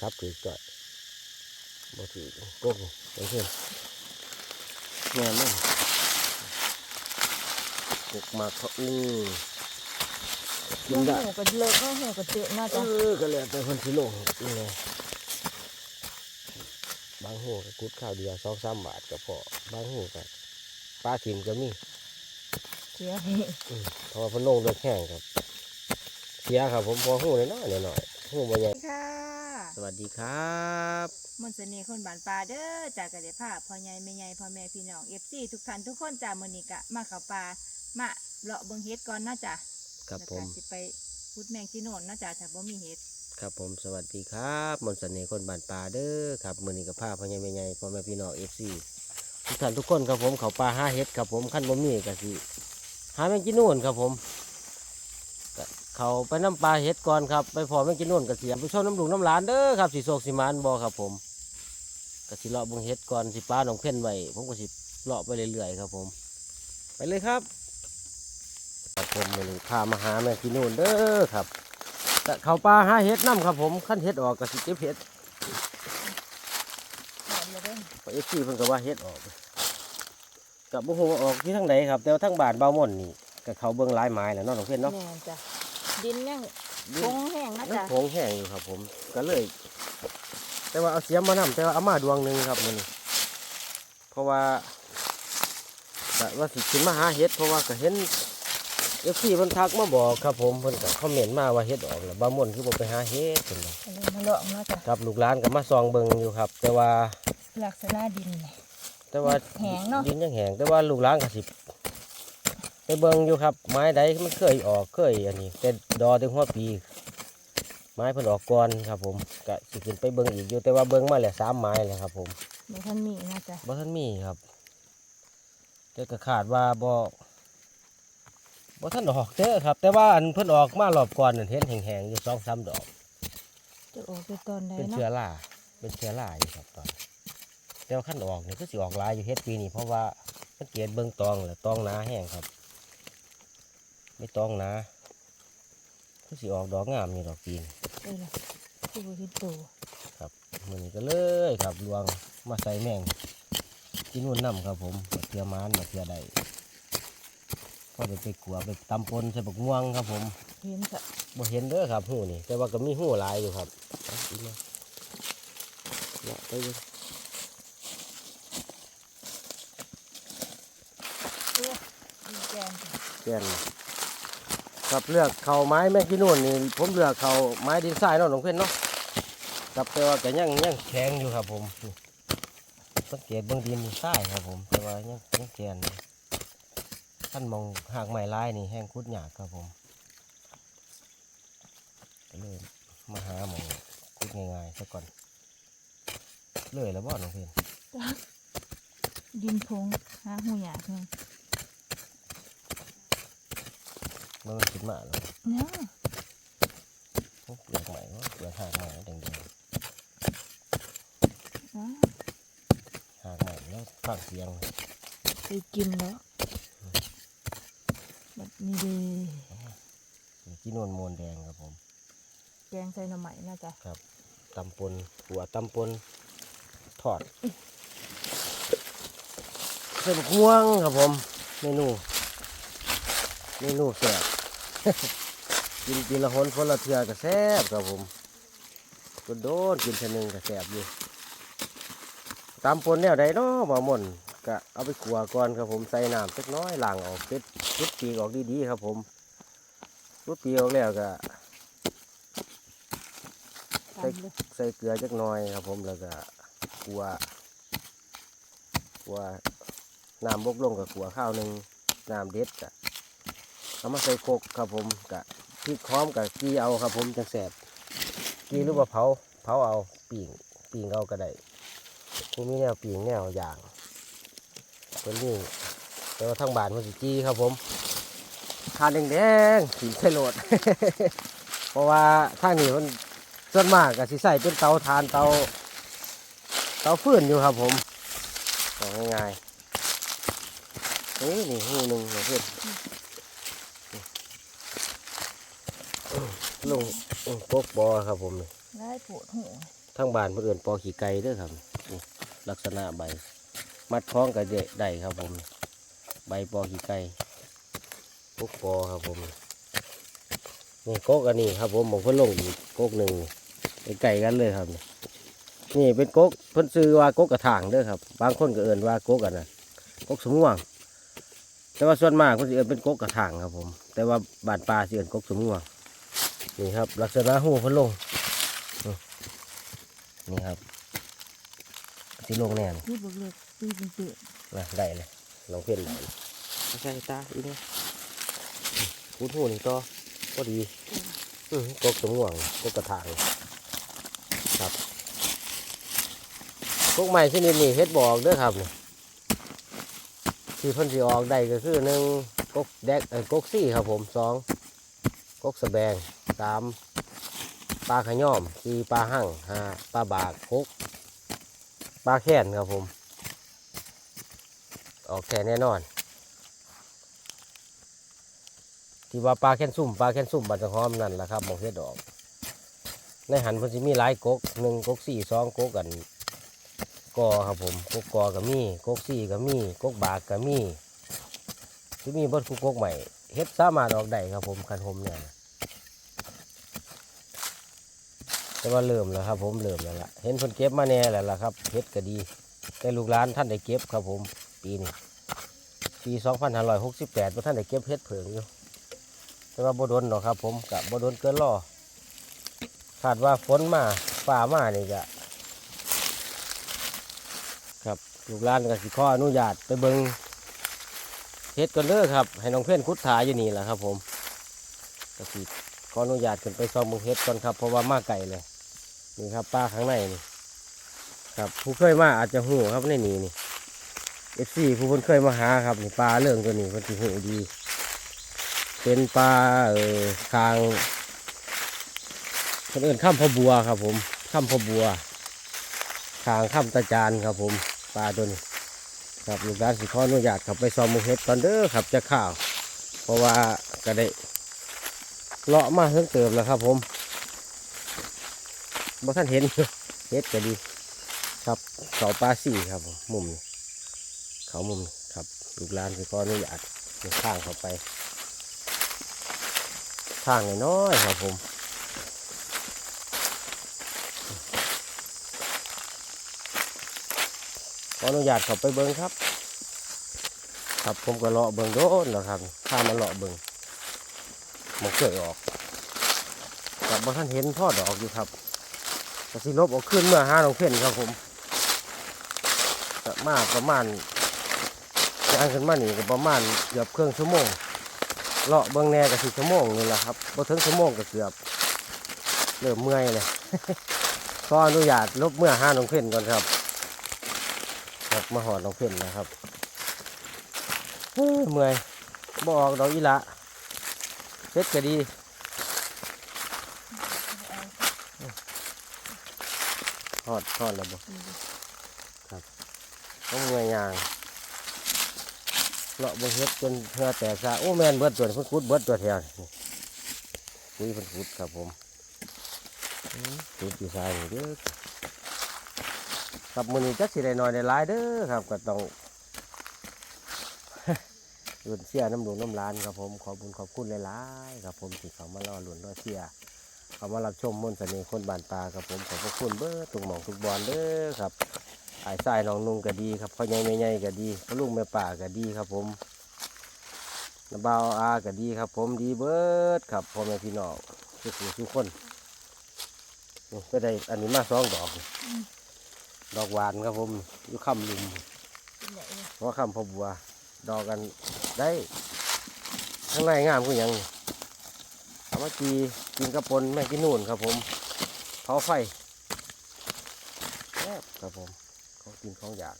ครับถือจ่อยบ่ถือโก้ไปเพื่อนแม่นเลยกกมากเขาอือกินหูได้ก็เลิกก็หูก็เตะน่าเอจะอก็แล้วแต่คนสิลงนี่ไงบางหูก็กุดข้าวเดียวสองสามบาทก็พอบางหูก็ปลาถิ่มก็มีเสียให้อืมเพราะว่าเพนลงเลือกแห้งครับเสียครับผมพอหูน้อยๆหน่อยๆหูบ่ใหญ่ค่ะ สวัสดีครับมนต์เสน่ห์คนบ้านป่าเด้อจากกระเดภาพพ่อใหญ่แม่ใหญ่พ่อแม่พี่น้องเอฟซีทุกท่านทุกคนจากมื้อนี้ก็มาเข้าป่ามาเลาะเบิ่งเฮ็ดก่อนนะจ๊ะครับแล้วผก็มสิไปพุดแมงจีโน่นนะจ๊ะถ้าบ่มีเฮ็ดครับผมสวัสดีครับมนต์เสน่ห์คนบ้านป่าเด้อครับมื้อนี้ก็พาพ่อใหญ่แม่ใหญ่พ่อแม่พี่น้อง FC ทุกท่านทุกคนครับผมเขาป่าหาเห็ดครับผมขั้นบ่มีก็สิหาแมงจีนูนครับผมก็ เขาไปน้ำปลาเห็ดก่อนครับไปพอแมงจีนูนก็สิเอาไปชมน้ำลุงน้ำหลานเด้อครับสิโศกสิมานบ่ครับผมก็สิเลาะบงเห็ดก่อนสิปลาหนองเพ่นไว้ผมก็สิเลาะไปเรื่อยๆครับผม ไปเลยครับครับผมมื้อนี้พามาหาแมงจีนูนเด้อครับแต่เขาปลาหาเห็ดน้ำครับผมขั้นเห็ดออกก็สิเก็บเห็ดเอไปเอฟซีเพิ่นก็ว่าเห็ดออกกับบุหัวออกที่ทางไหนครับแต่ว่าทางบานเบาม่อนนี่ก็เขาเบิ่งลายไม้แหล้วเนาะน้องเพ่นเนาะ แม่นจ้ะดินยังคงแห้งนะมันจ๊ะโผงแห้งอยู่ครับ ผมก็เลย แต่ว่าเอาเสียมมานํแต่ว่าเอามาดวงหนึงครับมื้อนี้เพราะว่าก็ว่าสิขึ้นมาหาเห็ดเพราะว่าก็เห็นเอฟซีเพิ่นทักมาบอกครับ ผมเพิ่นก็คอมเมนต์มาว่าเห็ดออกแล้วบางม่อนคือบ่ไปหาเห็ดเพิ่นว่าอันนี้มาเลาะนะจ๊ะครับลูกหลานก็มาซองเบิ่งอยู่ครับ แต่ว่าลักษณะดินนี่ แต่ว่าแห้งเนาะ ดินยังแห้งแต่ว่าลูกหลานก็สิ ไปเบิ่งอยู่ครับ ไม้ใดมันเคยออกเคยอันนี้แต่ดอถึงหัวปี ไม้เพิ่นออกก่อนครับ ผมก็สิขึ้นไปเบิ่งอีกอยู่แต่ว่าเบิ่งมาแล้วสามไม้แล้วครับ ผมบ่ทันมีนะจ๊ะบ่ทันมีครับแต่ก็ขาดว่าบ่บ่ทันออกเด้อครับ แต่ว่าอันเพิ่นออกมารอบก่อนนั่นเห็นแห้งๆอยู่สองสามดอก จะออกไปตอนใดเป็นเนาะเชื้อราเป็นเชื้อราอยู่ครับตอนแต่ว่าขั้นออกนี่ก็สิออกหลายอยู่เฮ็ดปีนี้เพราะว่ามันเกลียดเบิ่งตองแหละตองหนาแห้งครับ ไม่ตองหนาก็สิออกดอกงามนี่ดอกปีนเอ้ยล่ะคือบ่เห็นโตครับมันนี้ก็เลยครับลวงมาใส่แมงที่นู่นนํครับผมมาเทือมานมาเทือใดก็จะไปกัวไปตำปนใส่บักม่วงครับผมเห็นจ้ะบ่เห็นเด้อครับหูนี่ แต่ว่าก็มีหูหลายอยู่ครับเอาอีกมาเลาะไปเลยมีแกนจ้ะเปลี่ยน กับเลือกเขาไม้แม่กินนู่นนี่ผมเลือกเขาไม้ดินทรายเนาะหลวงเพื่อนเนาะกับแต่ว่าแกยังยังแข็งอยู่ครับผมสังเกตเบื้องดินทรายครับผม แต่ว่ายังยังแกนท่านมองหากไม้ลายนี่แห้งคุดหยากครับผมเลยมาหาหมองคุดง่ายๆซะก่อนเลยแล้วบ่หลวงเพื่อนดินพงหาหูหยากนึง มันขึ้นมาแล้วเนาะโอ้เปลือกใหม่ว่าเปลือกหากใหม่แดงอ้าๆหากใหม่แล้วฟังเสียงไปกินแล้วแบบนี้เดีนี่กินนวลมวนแดงครับผม แกงใส่หน่อไม้นะจ๊ะครับตำปนหัวตำปนทอดใส่บักม่วงครับผมเมนูเมนูแซ่บ กินปีละหนคนละเทือก็แซ่บครับผมกโดนกินเทอหนึงก็แซ่บอยู่ตำปนแนวใดเนาะบ่หม่นก็เอาไปขัวก่อนครับผมใส่น้ำสักหน้อยล้างออกเก็ดรุดปีกออกดีๆครับผมรุดปีกออกแล้วก็ตามเลยใส่เกลือจักหน่อยครับผมแล้วก็กลัวกลัวน้ำบกลงกับกลัวข้าวหนึ่งน้ำเด็ดกะ เอามาใส่โคกครับผมกะพริกหอมกับกีเอาครับ ผมจังแสบกีหรือว่าเผาเผาเอาปิ่งปิ่งเอาก็ได้ผู้มีแนวปิ่งแนวอย่างตัวนี้แต่ว่าทางบานมันสิจีครับผมทานแดงๆสีใส่โหลด เพราะว่าทางนี้มันส่วนมากก็สิใส่เป็นเตาทานเตาเตาฟืนอยู่ครับผมเอาง่ายๆนี่นี่หูหนึ่งเพื่อน ลงอื้อปอครับผมนี่ได้ปวดหูทั้งบานเพื่อนปอขี่ไก่ด้อครับนี่ลักษณะใบ มัดคล้องกับเดะได้ครับผม ใบปอขี่ไก่กกปอครับผมนี่กกอันนี้ครับผมผมเพิ่นลงอีกกกหนึ่งไก่กันเลยครับนี่เป็นกกเพิ่นซื้อว่ากกกระถางเด้อครับ บางคนก็เอื่นว่ากกอันนะกกสมม่วง แต่ว่าส่วนมากเพิ่นสิเอื่นเป็นกกกระถางครับผม แต่ว่าบานปลาสิเอื่นกกสมม่วง นี่ครับ ลักษณะหูเพิ่นลง นี่ครับที่ลงแน่นนี่บุกเล็กตีเป็นเปลือกนะได้เลยลองเพี้ยนได้เลยใช่ตาอีกนะคูดหูนี่ก็ก็ดีอืมกกสมหวังกกกระถางครับกกใหม่ชนิดนี้เฮ็ดบอกเด้อครับนี่ที่เพิ่นสิออกได้ก็คือหนึ่งกกแดกเอ้ยกกซี่ครับผมสองกกสะแบง สามปลาขย่อมสี่ปลาหั่งห้าปลาบากหกปลาแค้นครับผม ออกแค่แน่นอน ที่ว่าปลาแค้นซุ่มปลาแค้นซุ่มบันจะหอมนั่นแหละครับหมองเฮ็ดออก ในหันพิ่นสิมีหลายกกหนึ่งกกสี่สองกกกันกอครับผมกกกอก็มีกกสี่ก็มีกกบากก็มีที่มีบดคูกกใหม่เฮ็ดสามารถออกได้ครับผมคันผมเนี่ยนะ แต่ว่าเริ่มแล้วครับผมเริ่มแล้วล่ะเห็นเพิ่นเก็บมาแน่แล้วล่ะครับเฮ็ดก็ดีแต่ลูกหลานท่านได้เก็บครับผมปีนี้ปี 2568พระท่านได้เก็บเฮ็ดเผิงอยู่แต่ว่าบดนหรอกครับ ผมกับบดนเกินรอคาดว่าฝนมาฟ้ามานี่จะครับลูกหลานก็สิขออนุญาตไปเบิงเฮ็ดกันเด้อครับ ให้น้องเพื่อนคุดถาอยู่นี่แหละครับ ผมก็สิขออนุญาตขึ้นไปซองมุงเฮ็ดก่อนครับเพราะว่ามาไก่เลย นี่ครับป้าข้างในนี่ครับผู้เคยมาอาจจะหูครับในนี้นี่เอฟซีผู้คนเคยมาหาครับนี่ปลาเรื่องตัวนี้มันถือหูดี เป็นปลาเออคางคนอื่นข้ามพอบัวครับผมข้ามพอบัวคางข้ามตาจานครับผมปลาตัวนี้ ครับลูกด้านสิขออนุญาตขับไปซอมมือเฮ็ดตอนเด้อครับจะข้าว เพราะว่าก็ได้เลาะมาเพิ่งเติมแล้วครับผม บ่ท่านเห็นเฮ็ดก็ดี ครับเขาปลาสี่ครับมุมนี้เขามุมครับลูกลานคือก็อนุญาตในข้างเข้าไปข้างน้อยครับผมขออนุญาตเข้าไปเบิ้งครับ ครับผมก็เลาะเบิ้งโดนแล้วครับข้ามาเลาะเบิ้งมันเกิดออกกับบ่ท่านเห็นพ่อดอกอยู่ครับ ก็สิลบออกขึ้นเมื่อห้าลงเพ่นครับผมก็มาประมาณยางขึ้นมานี่ก็ประมาณเกือบเครื่องชั่วโมงเลาะเบิ้งแหน่ก็สิชั่วโมงนี่แหละครับพอถึงชั่วโมงก็เกือบเริ่มเมื่อยเลยขออนุญาตลบเมื่อห้าน้องเพ่นก่อนครับครับมาหอดน้องเพ่นนะครับเมื่อยบอกดอกอีละเพ็ดก็ดี อดหอดแล้วบ่ครับต้องเงยยางเลาะบนเฮ็ดจนเพื่อแต่ซาโอ้แมนเบิดตัวเพิ่นขุดเบิดตัวแถวนี่คุยเพิ่นขุดครับผมขุดอยู่ทรายนี่เด้อครับมื้อนี้จักสิได้น้อยได้หลายเด้อครับก็ต้องรุ่นเสียน้ำหลวงน้ำลานครับผมขอบุญขอบคุณหลายๆครับผมที่เขามาล่อหลุนล่อเสีย เขามารับชมมนต์เสน่ห์คนบานตาครับผมขอบพระคุณเบิดทุกหม่องทุกบอลเด้อครับไอ้ทรายน้องนุ่งก็ดีครับพ่อใหญ่แม่ใหญ่ก็ดีพ่อลุงแม่ป่าก็ดีครับผมน้าบ่าวอาก็ดีครับ ผมดีเบิดครับพ่อแม่พี่น้องทุกผู้ทุกคนก็ได้อันนี้มาสองดอก ดอกหวานครับผมอยู่คำลุมเพราะคำพอบัว ดอกกันได้ ข้างในงามก็ยัง สามัคคีกินกระปนแม่กินนู่นครับผมเผาไฟแซ่บครับผมของกินของอยาก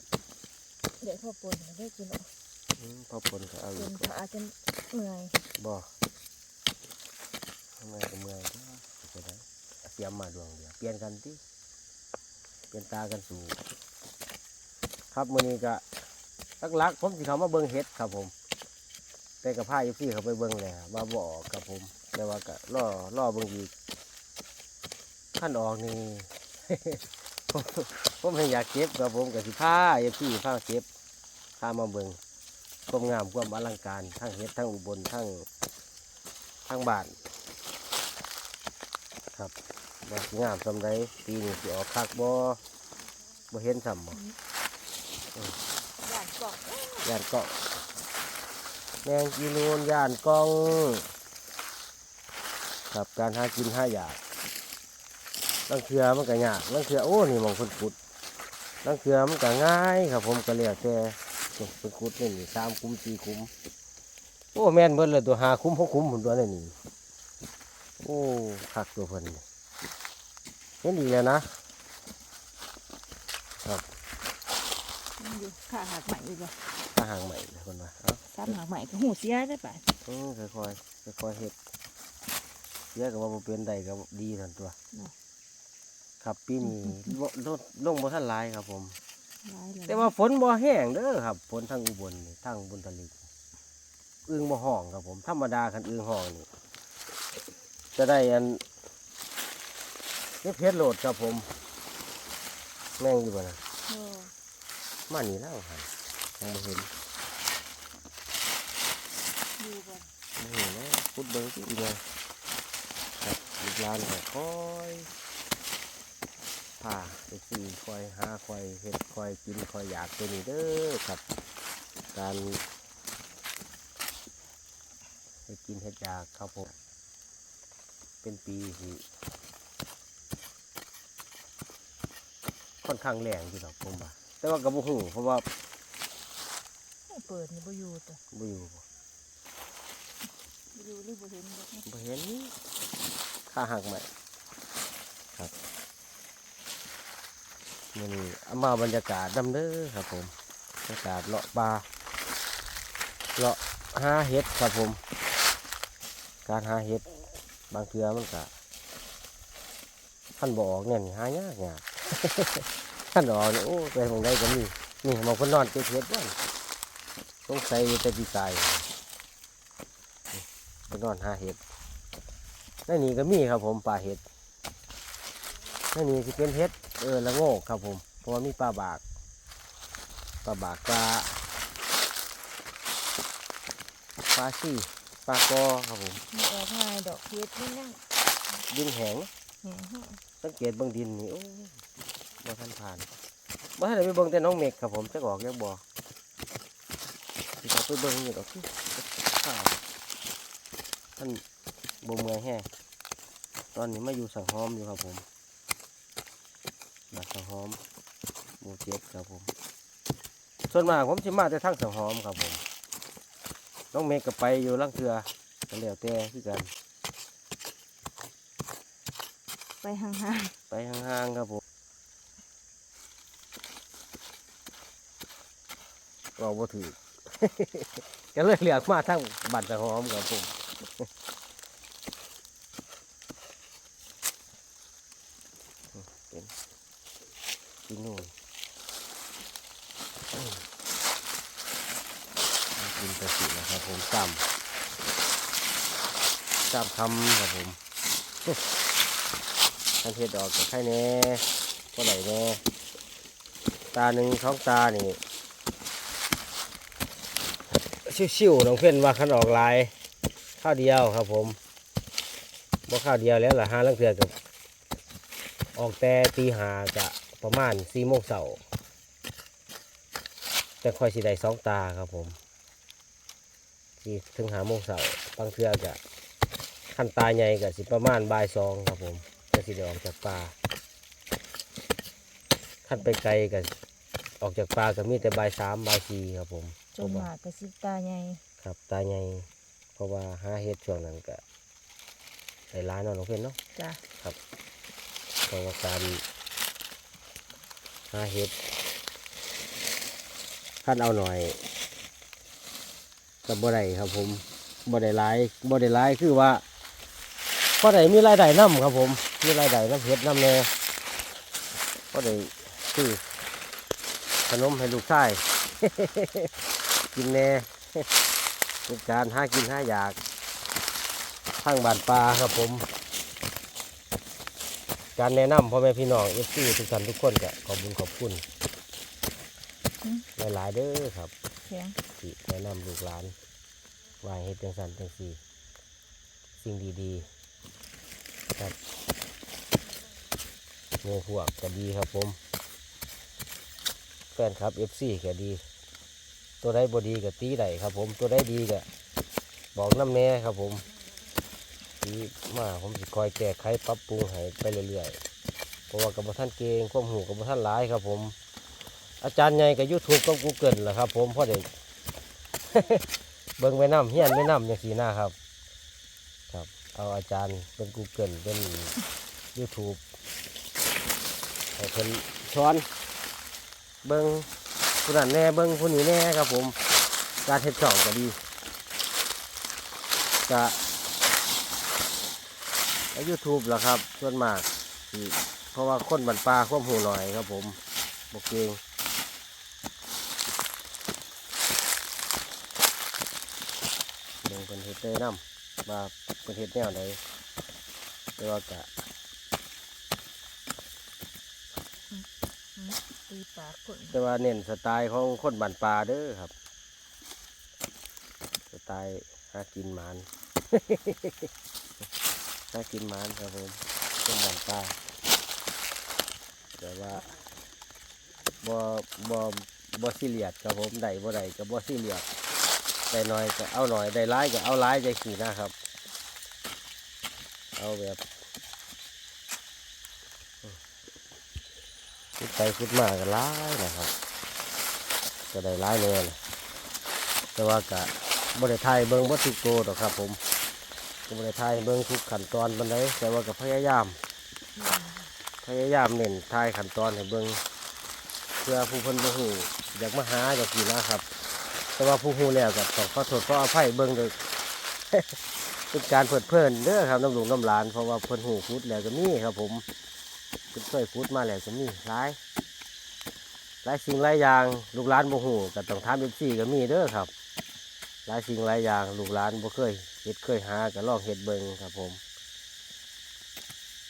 เดี๋ยวพ่อปนได้กินออกอืมพอปนก็เอาปอีนกขาจนเหนื่อยบ่ทำไมก็เมื่อยเด้อก็ได้เตรียมมาดวงเดียวเปลี่ยนกันที่เปลี่ยนตากันสู่ครับมื้อนี้ก็ลักๆผมสิเขามาเบิ่งเฮ็ดครับผมแต่กับผ้าอยู่พี่เขาไปเบิ่งแล้วว่าบ่ออกครับผม แต่ว่าก็ล่อล่อเบิ่งอีกขั้นออกนี่ ผมผมให้อยากเก็บครับผมกับสิผ้าเอฟซีผ้าเก็บผ้ามาเบิงความงามความอลังการทั้งเฮ็ดทั้งอุบลทั้งทั้งบ้านครับว่าสิงามสำไรปีนี้สิออกคักบ่บ่เห็นซ้ำบ่ย่านกล่องย่านเกาะแมงจีนูนย่านกอง ครับ การหากินหาอยากลังเทือมันก็ยากลังเทือโอ้นี่หมองคนขุดลังเทือมันก็ง่ายครับ ผมก็เรียกแต่นี่เพิ่นขุดนี่นี่สามคุ้มสี่คุ้มโอ้แม่นเบิดเลยตัวหาคุ้มหกคุ้มผมตัวนี่นี่โอ้คักตัวเพิ่นนี่เห็นดีแล้วนะมันอยู่ข้าหักใหม่อยู่จ้ะถ้าหางใหม่เลยคนว่าเอ้าตามหักใหม่ก็หูเสียได้ป่ะอืมค่อยค่อยๆค่อยๆเฮ็ดเสียกับว่าบ่เป็นใดก็ดีทันตัวครับปีนี้บ่ลดลงบ่ทันหลายครับผม ร้ายเลยแต่ว่าฝนบ่แห้งเด้อครับฝนทางอุบลนี่ทางบุญทะเลอึ่งบ่ห้องครับผม ธรรมดาคันอึ่งห้องนี่จะได้อันเฮ็ดเพชรโหลดครับผม แม่งอยู่บ่นะโอ้มานี่แล้วครับยังบ่เห็นอยู่บ่บ่เห็นแล้วพุดเบิ่งที่อีกเลยค รับลูกหลานก็คอยพาไปสี่คอยหาคอยเฮ็ดคอยกินคอยอยากตัวนี้เด้อครับ การเฮ็ดกินเฮ็ดอยากครับผมเป็นปีที่ค่อนข้างแรงอยู่ดอกผมว่าแต่ว่ากับบุหูเพราะว่าเปิดนี่บ่อยู่ตัวบ่อยู่บ่บ่อยู่หรือบ่เห็นบ่บ่เห็น ค่าหักใหม่ครับมันเอามาบรรยากาศดำเด้อครับผมบรรยากาศเลาะปลาเลาะหาเห็ดครับผม การหาเห็ดบางเทือมันก็ขั้นบออกเนี่ยนี่หายากยากขั้นออกเนี่ยโอ้ไปตรงใดก็มีนี่บางคนนอนเก็บเห็ดบ้านต้องใส่แต่ปีกายนี่ไปนอนหาเห็ด ในนี่ก็มีครับผมปลาเห็ดในนี่ที่เป็นเห็ดเออละโงกครับผมเพราะว่ามีปลาบากปลาบากปลาปลาซี่ปลากอครับผมมีออกง่ายดอกเฮ็ดนี่นั่งดินแห้งแหงแห้งสังเกตเบื้องดินนี่โอ้บ่ทันผ่านบ่ทันได้ไปเบิ่งแต่น้องเมฆครับผมจะออกยังบ่สิเขาไปเบิ่งนี่ดอกคือข้าวท่าน บ่เมื่อยแฮ่ตอนนี้มาอยู่สังหอมอยู่ครับผมมาสังหอมหมู่เจ็ดครับผม ส่วนมากผมสิมาแต่ทางสังหอมครับผมน้องเมฆก็ไปอยู่ลังเทือก็แล้วแต่คือกัน ไปห่างไปห่างๆครับผมเราบ่ถือ ก็เลยเลือกมาทั้งบัตรหอมครับผมเป็นกินนู่นอืมกินไปสินะครับผมจำจำ คำครับผมท่านเทศดอกกับไข่แน่ก็ไหนแน่ตาหนึ่งท้องตานี่ชิวๆน้องเพื่อนว่าขันออกลายข้าวเดียวครับผมบ่ข้าวเดียวแล้วล่ะห้าลังเถือกับออกแต่ตีหาจะประมาณสี่โมงเสาร์แต่ค่อยสิได้สองตาครับผมที่ถึงหาโมงเสาร์บางเทือจะ ขั้นตาใหญ่กับสิประมาณบ่ายสองครับผมจะสิได้ออกจากป่าขั้นไปไกลกับออกจากป่าก็มีแต่บ่ายสามบ่ายสี่ครับผมๆจนมากก็สิตาใหญ่ครับตาใหญ่เพราะว่าหาเห็ดช่วงนั้นก็ได้ร้ายเนาะน้องเพื่อนเนาะจ้ะเพราะว่าการหาเห็ดคันเอาหน่อยกับบ่ได้ครับผมบ่ได้หลายบ่ได้หลายคือว่า พอได้มีรายได้นํครับผม มีรายได้น้ำเห็ดน้ำแน่พอได้ซื้อขนมให้ลูกชายกินแน่เป็นการหากินหาอยากทางบ้านปลาครับผม การแนะนำพ่อแม่พี่น้องเอฟซีทุกท่านทุกคนก็ขอบคุญขอบคุณหลายๆเด้อครับแข็งที่แนะนำลูกหลานว่าให้เฮ็ดจังสันจังสีสิ่งดีๆ ครับเงพวกก็ดีครับผม แฟนครับเอฟซีก็ดี ตัวใดบ่ดีก็ตีได้ครับ ผมตัวใดดีก็บบอกน้ำแน่ครับผมตีมาผมสิคอยแก้ไขปรับปรุงให้ไปเรื่อยๆเพราะว่ากับท่านเก่งความหูกับท่านหลายครับผม อาจารย์ใหญ่กับยูทูบกับกูเกิลแหละครับ ผมพ่อเด็กเบิ่งไปน้ำเฮียนไปน้ำอย่างสีหน้าครับ เอาอาจารย์เป็นกูเกิลเป็น YouTube ให้เพิ่นช้อน เบิ่งผู้นั้นแน่เบิ่งผู้นี้แน่ครับผม การเฮ็ดช่องก็ดีก็ยูทูบแหละครับส่วนมากเพราะว่าคนบันปลาควบหูหน่อยครับผมบอกเกงเบิ่งเป็นเฮ็ดได้น้ำว่า เป็นเฮ็ดแนวใดแต่ว่ากะตีปากคนแต่ว่าเน้นสไตล์ของคนบันปลาเด้อครับ สไตล์หากินหมานหากินหมานครับผมคนบันปลาแต่ว่าบ่บ่บ่ซีเรียสครับผมได้บ่ได้ก็บ่ซีเรียสได้น้อยก็เอาหน่อยได้ร้ายก็เอาร้ายใจขี่นะครับ เอาแบบพุดไปพุดมาก็ร้ายนะครับก็ได้ร้ายเลยแต่ว่าก็บ่ไทยเบิ่งบ่ทุกโตดอกครับ ผมก็บ่ไทยเบิ่งทุกขั้นตอนบันไดแต่ว่าก็พยายาม พยายามเน้นทายขั้นตอนให้เบิ่งเพื่อผู้เพิ่นบ่ฮู้อยากมาหาอยากกินนะครับ แต่ว่าผู้ฮู้แล้วก็ต้องขอโทษขออภัยเบิ่งเด้อ เป็นการเพิดเพลินเด้อครับน้ำหลวงน้ำหลานเพราะว่าเพิ่นหูฟุดแล้วก็มีครับผมเพิ่นเคยฟุดมาแล้วก็มีหลายหลายสิ่งหลายอย่างลูกหลานบ่ฮู้ก็ต้องถาม FC ก็มีเด้อครับหลายสิ่งหลายอย่างลูกหลานบ่เคยเฮ็ดเคยหาก็ลองเฮ็ดเบิ่งครับผม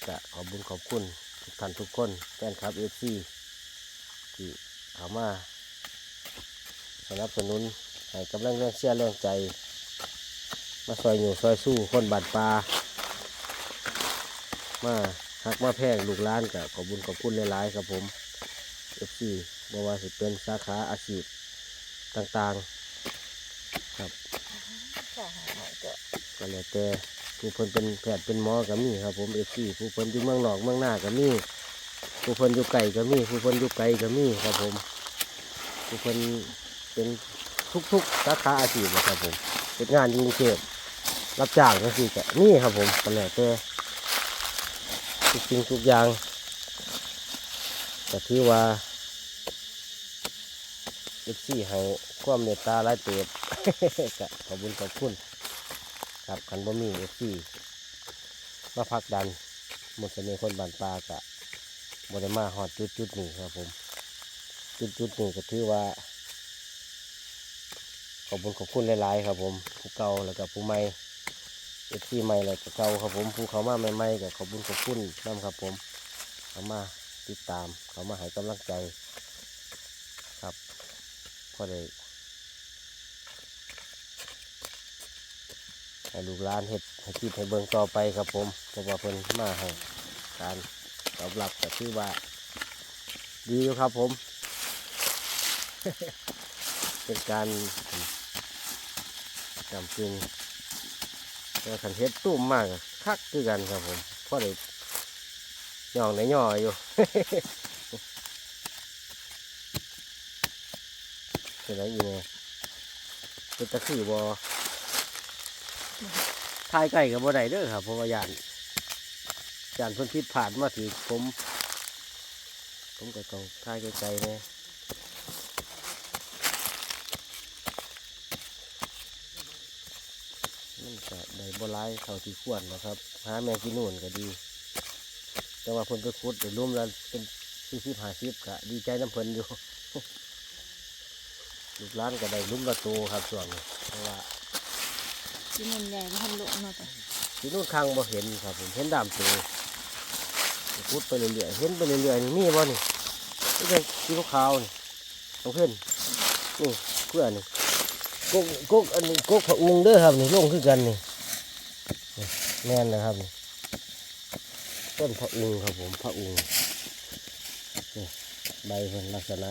ก็ขอบคุญขอบคุณทุกท่านทุกคนแฟนคลับ FC ที่เข้ามาสนับสนุนให้กำลังแรงเชียร์แรงใจ มาซอยอยู่ซอยสู้คนบาดปลามาหักมาแพงลูกล้านกับขอบุญขอบคุณหลายๆครับผมเอฟซีบ่ว่าสิเป็นสาขาอาชีพต่างๆ ครับค่ะหายหายก็แล้วแต่ผู้เพิ่นเป็นแพทย์เป็นหมอก็มีครับผมเอฟซีผู้เพิ่นอยู่เมืองนอกเมืองหน้าก็มีผู้เพิ่นอยู่ไกลก็มีผู้เพิ่นอยู่ไกลก็มีครับผมผู้เพิ่นเป็นทุกๆสาขาอาชีพนะครับผมเป็นงานยกรุงเทพ รับจ้างก็คือก็มีครับผมก็แล้วแต่ทุกสิ่งทุกอย่างก็ถือว่าเอฟซีให้ความเมตตาหลายเติบก็ขอบคุญขอบคุณครับคันบ่มีเอฟซีมาพักดันหมดเสน่ห์คนบานปลากะบ่ได้มาฮอดจุดจุดนี้ครับผม จุดจุดนี้ก็ถือว่า ขอบคุณขอบคุณหลาย ๆ ครับผม ผู้เก่าแล้วก็ผู้ใหม่ เอฟซีใหม่แล้วก็เก่าครับผมผู้เขามาใหม่ๆก็ขอบคุณขอบคุณนํครับผมเขามาติดตามเขามาให้กำลังใจครับพอได้ให้ลูกหลานเห็ดให้กินให้เบิ่งต่อไปครับผมเพราะว่าเพิ่นมาให้การตอบรับก็คือว่าดีอยู่ครับผม เป็นการจำจริง แต่ขันเฮ็ดตุ้มมากคักคือกันครับผมเพราะได้ย่องในย่ออยู่เป็นไรอยู่เนี่ยเป็นตะคือบอทายไก่กับบ่ได้เด้อครับเพราะว่ายานยานเพิ่นพิษผ่านมาถือผม ผมก็ต้องทายไกลๆแน่มันก็ได้ บ่ร้ายเท่าที่ควรนะครับหาแมงกินนู่นก็ดี แต่ว่าเพิ่นไปขุดได้รวมแล้วเป็นสี่สิบห้าสิบก็ดีใจน้ำเพิ่นอยู่ลูกหลานก็ได้ลุ้มละโตครับส่วนนี้เพราะว่าที่มันใหญ่ก็ทำโลกมาแต่ที่นู่นข้างบ่เห็นครับผมเห็นดามตัวพุดไปเรื่อยๆเห็นไปเรื่อยๆนี่มีบ่นี่นี่เป็นสีขาวๆนี่ของเพื่อนนี่เพื่อนนี่กกกกอันนี้กกพระอุงเด้อครับนี่ลงคือกันนี่นี่ แม่นนะครับ ต้นพระอุงครับผมพระอุงใบเพิ่นลักษณะ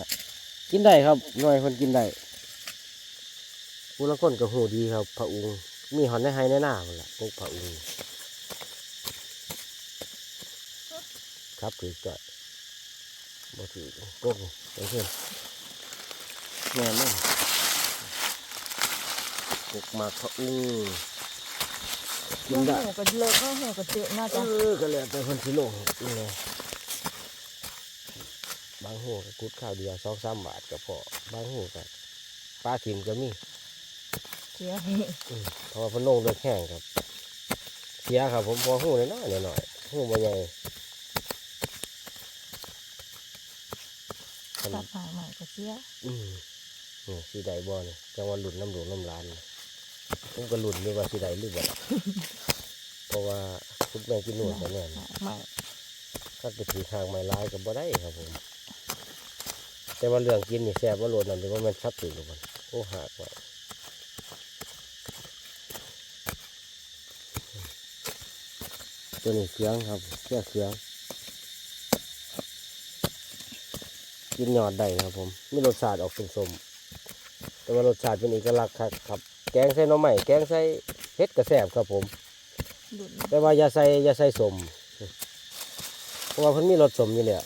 กินได้ครับหน่อยเพิ่นกินได้ผู้ละคนก็หูดีครับพระอุงมีหอนในไฮในหน้าหมดละกกพระอุงครับถือจ่อยบ่ถือก้งไปเพื่อนแม่นั่นกกหมาพระอุ้ง กินได้หูก็เลิกก็หูก็เตะน่าเอจะอก็แล้วแต่คนสิโลงนี่ไงบางหูก็กุดข้าวเดียวสองสามบาทก็พอบางหูก็ปลาถิ่มก็มีเสียอืมเพราะว่าเพนลงเลือกแห้งครับ เสียครับ ผมพอหูน้อยๆหน่อยๆหูบ่ใหญ่คันตัดหางใหม่ก็เสียอืมนี่สีใดบ่เนี่ยจังหวะหลุดน้ำหลวงน้ำลานนี่ผมก็หลุดไม่ว่าสีใดหรือบ่เพ ราะว่าคุณแม่กินหนวดแต่แน่นหางใหม่ถ้าไปถือทางไม้ลายก็บ่ได้ครับผม แต่ว่าเรื่องกินนี่แซ่บว่าโลดนั่นเดี๋ยวว่ามันชัดถึงกับมันโอ้หักไว้ตัวนี้เครื่องครับเครื่องเครื่องกินยอดได้ครับผมมีรสชาติออกเป็นสมแต่ว่ารสชาติเป็นเอกลักษณ์ครับครับ แกงใส่หน่อไม้แกงใส่เห็ดกระแสบครับผม หลุดแต่ว่าอย่าใส่อย่าใส่สมเพราะว่าเพิ่นมีรสสมอยู่แล้ว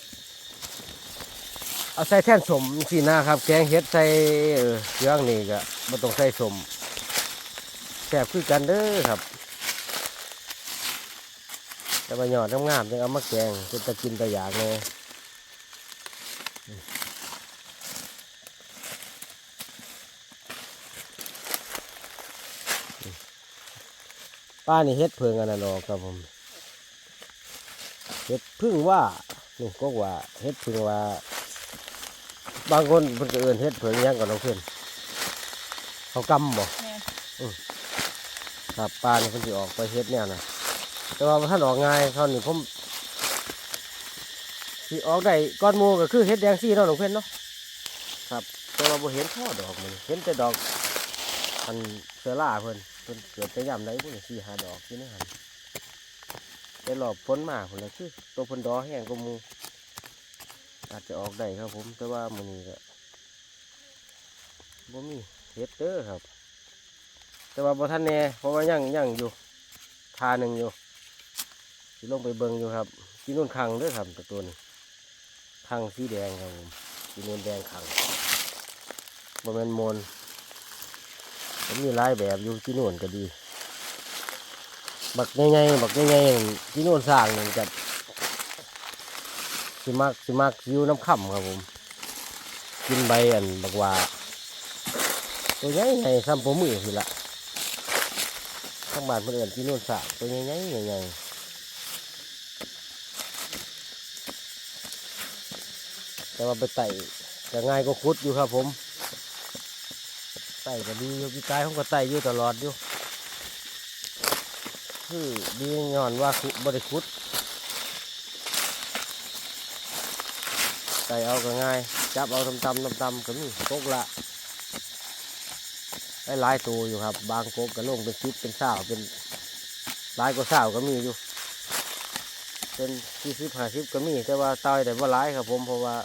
เอาใส่แท่นสมสีหน้าครับ แกงเห็ดใส่เครื่องนี่ก็บ่ต้องใส่สมแสบคือกันเด้อครับ แต่ว่าหยอดงามๆจึงเอามาแกงเป็นตะกินตะอยากเลย ป้านี่เฮ็ดเพิงอันนั้นออกครับผมเฮ็ดพึ่งว่านี่ก็ว่าเฮ็ดพึ่งว่า บางคนเพิ่นก็เอิ้นเฮ็ดเพิงหยังกับน้องเพิ่นเขากำบ่แม่ครับปลานี่เพิ่นสิออกไปเฮ็ดแนวน่ะแต่ว่าบ่ท่านออกง่ายเขานี่ผมสิออกได้ก้อนหมูก็คือเฮ็ดแดงซี่เนาะน้องเพิ่นเนาะครับ แต่ว่าบ่เห็นพ่อดอกมันเห็นแต่ดอกอันเสือล่าเพิ่นเพิ่นเกิดแต่ยามใดพุ่นสี่หาดอกอยู่ในหันแต่รอบฝนมาพุ่นละคือตัวเพิ่นดอแห้งกว่าหมูอาจจะออกได้ครับ ผมแต่ว่ามื้อนี้ก็บ่มีเฮ็ดเด้อครับ แต่ว่าบ่ทันแน่เพราะว่ายังยังอยู่ทาหนึ่งอยู่สิลงไปเบิ่งอยู่ครับที่นู่นคังด้อครับตัวตัวนี้คังสีแดงครับผมที่นู่นแดงคังบ่แม่นมน มันมีหลายแบบอยู่ที่นู่นก็ดีบักใหญ่ๆบักใหญ่ๆที่นู่นสร้างนี่ก็สิมักสิมักอยู่น้ำค่ำครับผม กินใบอันบักว่าตัวใหญ่ใหญ่ซ้ำปมมือสิละข้างบ้านเพื่อนที่นู่นสากตัวใหญ่ๆใหญ่ๆแต่ว่าไปไต่ก็ง่ายก็คุดอยู่ครับผม ต่ก็ดีอยู่พี่กายผมก็ไต่อยู่ตลอดอยู่คือดีย้อนว่าคุบริคุดไต่เอาก็ง่าย จับเอาตำๆตำๆก็มีตกละได้หลายตัวอยู่ครับ บางกบก็ลงเป็นชิปเป็นสาวเป็นหลายกว่าสาวก็มีอยู่ เป็นสี่สิบห้าสิบก็มี แต่ว่าตายแต่ว่าหลายครับผมเพราะว่า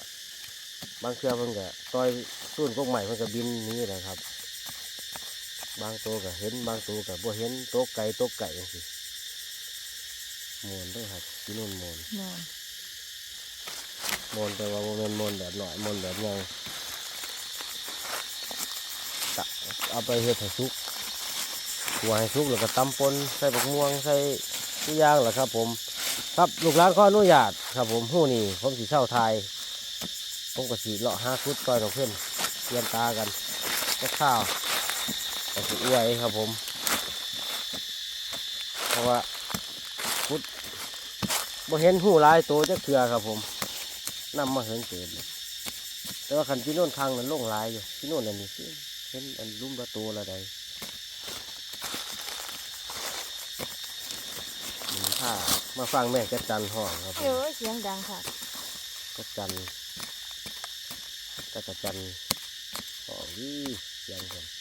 บางเชือเพิ่นก็ต่อยตุ้นกกใหม่เพิ่นก็บินนี้แหละครับ บางตัวก็เห็นบางตัวก็บ่เห็นตกไก่ตกไก่อย่างสิมวนด้วยครับที่นู่นมวนนอนมวนแต่ว่าโมเมนมวนแบบหน่อยมวนแบบใหญ่กะเอาไปเฮ็ดให้สุกหัวให้สุกแล้วก็ตำปนใส่บักม่วงใส่ทุกอย่างแหละครับ ผม ครับลูกหลานขออนุญาตครับ ผมหู้นี่ผมสีเช่าไทยผมก็สีเลาะห้าคุดก้อยของเพื่อนเยียนตากันก็ข้าวก็สี อวยครับผม เพราะว่าคุดบ่เห็นหูหลายตัวจะเกลือครับผมนำมาเห็นเกิดเลยแต่ว่าขันที่โน่นทางนั้นลงหลายอยู่ที่โน่นอันนี้สิเห็นอันลุ่มละตัวละใดหนึ่งผ้ามาฟังแม่จัดจันห้องครับผเอ้มยเสียงดังค่ะจัดจันจักรจันห้องนี่เสียงผมเ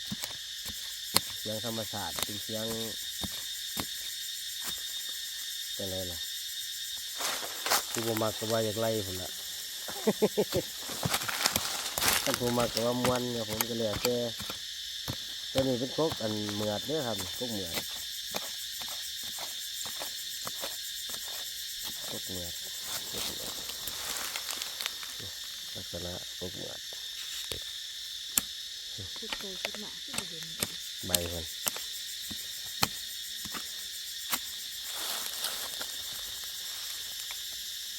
สียงธรรมชาสติเป็นเสียงเป็นไรล่ะผู้บ่มักก็ว่าอยากไล่ผมละถ้าผู้มักก็ว่ามวนเนี่ยผมก็เหลยแต่ตัวนี้เป็นกกอันเหมือดเนี่ยครับกกเหมือดกกเหมือดกกเหมือดลักษณะกกเหมือดคิดโตคิดหมาคิดเห็น ใบมัน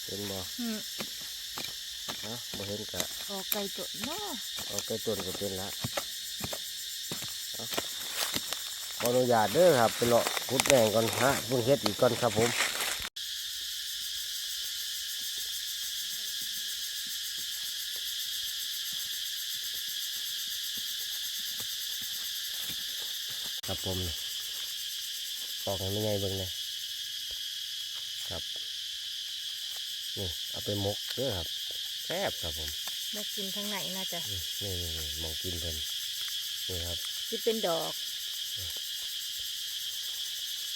เห็นบ่อืมเนาะบ่เห็นกะออกไก่ตดเนาะเอาใกล้ต้นก็เป็นละเอาขออนุญาตเด้อครับไปเลาะขุดแดงก่อนฮะเพิ่งเฮ็ดอีกก่อนครับผม ผมนี่ปอกให้ไม่ไงเบิ่งเลยครับ นี่เอาไปหมกเด้อครับแซ่บครับผมมากินทางไหนน่าจะนี่นี่นี่มองกินเพิ่นนี่ครับที่เป็นดอก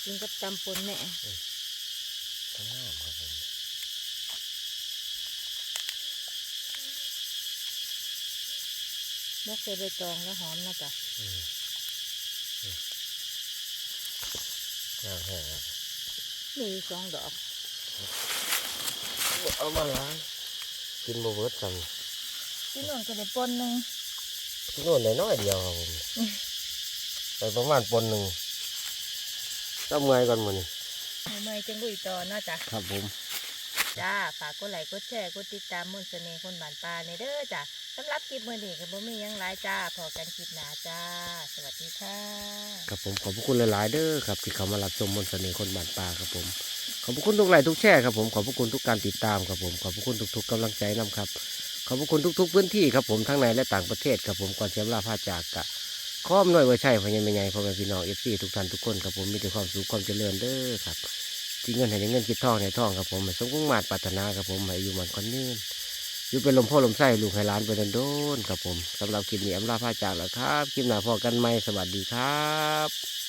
กินกับตำปนแม่ข้างหน้าครับผมมกใส่ใบตองแล้วหอมนะจ๊ะ อืมนี่ข้าวแห้งครับ มีอยู่สองดอกเอามาล้างกินบเบิดกันที่นู่นก็ได้ปนหนึ่งที่โน่นได้น้อยเดียวครับผมอืมไปประมาณปนหนึ่งต้องเมื่อยก่อนมื้อนี้เมื่อยจังลุยต่อเนาะจ๊ะครับผม จ้าฝากกดไลค์กดแชร์กดติดตามมนต์เสน่ห์คนบ้านป่าในเด้อจ้ะสำหรับคลิปมื้อนี้ก็บ่มีหยังหลายจ้าพอกันคลิปหน้าจ้า สวัสดีค่ะ ครับผมขอบพระคุณหลาย ๆ เด้อครับที่เขามารับชมมนต์เสน่ห์คนบ้านป่าครับผม ขอบพระคุณทุกไลค์ทุกแชร์ครับผมขอบพระคุณทุกการติดตามครับผมขอบพระคุณทุก ๆกำลังใจนํครับ ขอบพระคุณทุก ๆ พื้นที่ครับผมทั้งในและต่างประเทศครับผมก่อนเสียเวลาพาจากกะข้อมหน่วยไว้ใช่พอยังไม่ใหญ่พ่อแม่พี่น้องเอฟซีทุกท่านทุกคนครับผมมีแต่ความสุขความเจริญเด้อครับ ที่เงินให้เงินคิดทองให้ทองครับผมสมกุ้งมาดปัตนาครับผมให้อยู่มันคนนี้อยู่เป็นลมพ่อลมไส้ลูกไหลานไปโดนๆครับผมสำหรับคลิปนี้อำลาพาจากแล้วครับ คลิปหน้าพอกันไหมสวัสดีครับ